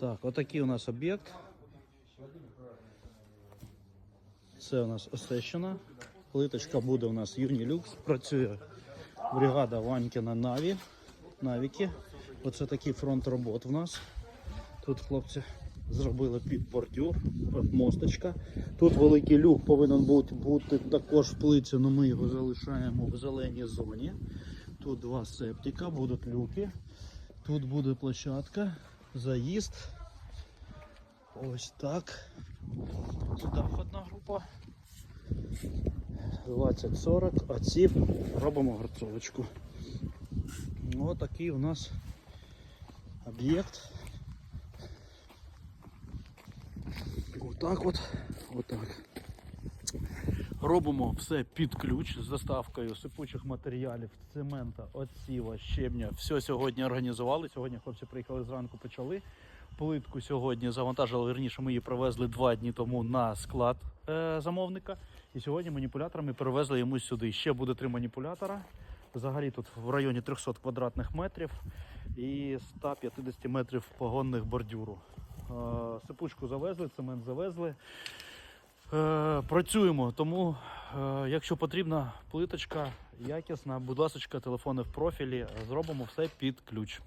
Так, отакий у нас об'єкт. Це у нас Осещина. Плиточка буде у нас Юнілюкс. Працює бригада Ванькіна Наві. Навіки. Оце такий фронт робот в нас. Тут хлопці зробили під бордюр, мосточка. Тут великий люк повинен бути, бути також в плиці, але ми його залишаємо в зеленій зоні. Тут два септика, будуть люки. Тут буде площадка, заїзд. Ось так. Сюди входна група. 20-40, а ці робимо гарцовочку. Ось такий у нас об'єкт. Отак от. Отак. Робимо все під ключ з доставкою сипучих матеріалів, цемента, оціва, щебня. Все сьогодні організували. Сьогодні хлопці приїхали зранку, почали. Плитку сьогодні завантажили, верніше ми її привезли два дні тому на склад е, замовника. І сьогодні маніпуляторами перевезли йому сюди. Ще буде три маніпулятора. Взагалі тут в районі 300 квадратних метрів і 150 метрів погонних бордюру. Е, Сипучку завезли, цемент завезли. Е, Працюємо, тому е, якщо потрібна плиточка якісна, будь ласка, телефони в профілі, зробимо все під ключ.